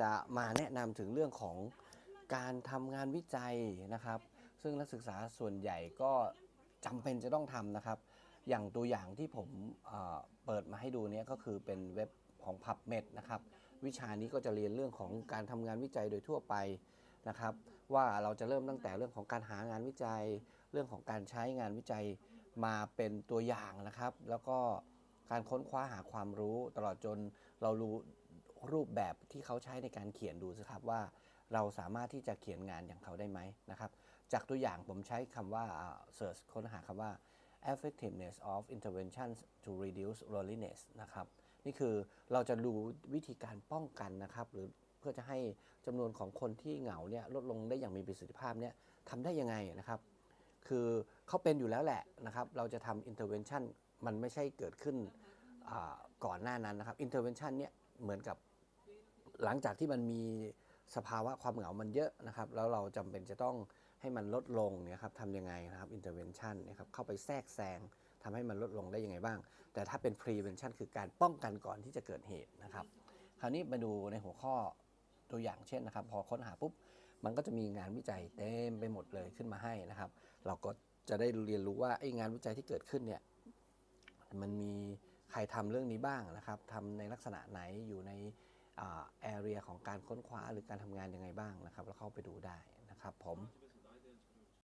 จะมาแนะนำถึงเรื่องของการทำงานวิจัยนะครับ ซึ่งนักศึกษาส่วนใหญ่ก็จำเป็นจะต้องทำนะครับ อย่างตัวอย่างที่ผมเเปิดมาให้ดูเนี่ยก็คือเป็นเว็บของ PubMed นะครับ วิชานี้ก็จะเรียนเรื่องของการทำงานวิจัยโดยทั่วไปนะครับ ว่าเราจะเริ่มตั้งแต่เรื่องของการหางานวิจัย เรื่องของการใช้งานวิจัยมาเป็นตัวอย่างนะครับ แล้วก็การค้นคว้าหาความรู้ตลอดจนเรารู้ รูปแบบที่เขาใช้ในการเขียนดูสิครับว่า เราสามารถที่จะเขียนงานอย่างเขาได้ไหมนะครับ จากตัวอย่างผมใช้คำว่า search ค้นหาคำว่า effectiveness of interventions to reduce loneliness นะครับ นี่คือเราจะดูวิธีการป้องกันนะครับ หรือเพื่อจะให้จำนวนของคนที่เหงาเนี่ยลดลงได้อย่างมีประสิทธิภาพเนี่ยทำได้ยังไงนะครับ คือเขาเป็นอยู่แล้วแหละนะครับ เราจะทำ intervention มันไม่ใช่เกิดขึ้นก่อนหน้านั้นนะครับ intervention เนี่ย เหมือนกับหลังจากที่มันมีสภาวะความเหงามันเยอะนะครับ แล้วเราจำเป็นจะต้องให้มันลดลงเนี่ยครับทำยังไงนะครับ intervention นะครับเข้าไปแทรกแซงทำให้มันลดลงได้ยังไงบ้าง แต่ถ้าเป็น prevention คือการป้องกันก่อนที่จะเกิดเหตุนะครับ คราวนี้มาดูในหัวข้อตัวอย่างเช่นนะครับ พอค้นหาปุ๊บมันก็จะมีงานวิจัยเต็มไปหมดเลยขึ้นมาให้นะครับ เราก็จะได้เรียนรู้ว่าไอ้งานวิจัยที่เกิดขึ้นเนี่ยมันมี ใครทำเรื่องนี้บ้างนะครับทำในลักษณะไหนอยู่ในแอเรียของการค้นคว้าหรือการทำงานยังไงบ้างนะครับ แล้วเข้าไปดูได้นะครับผม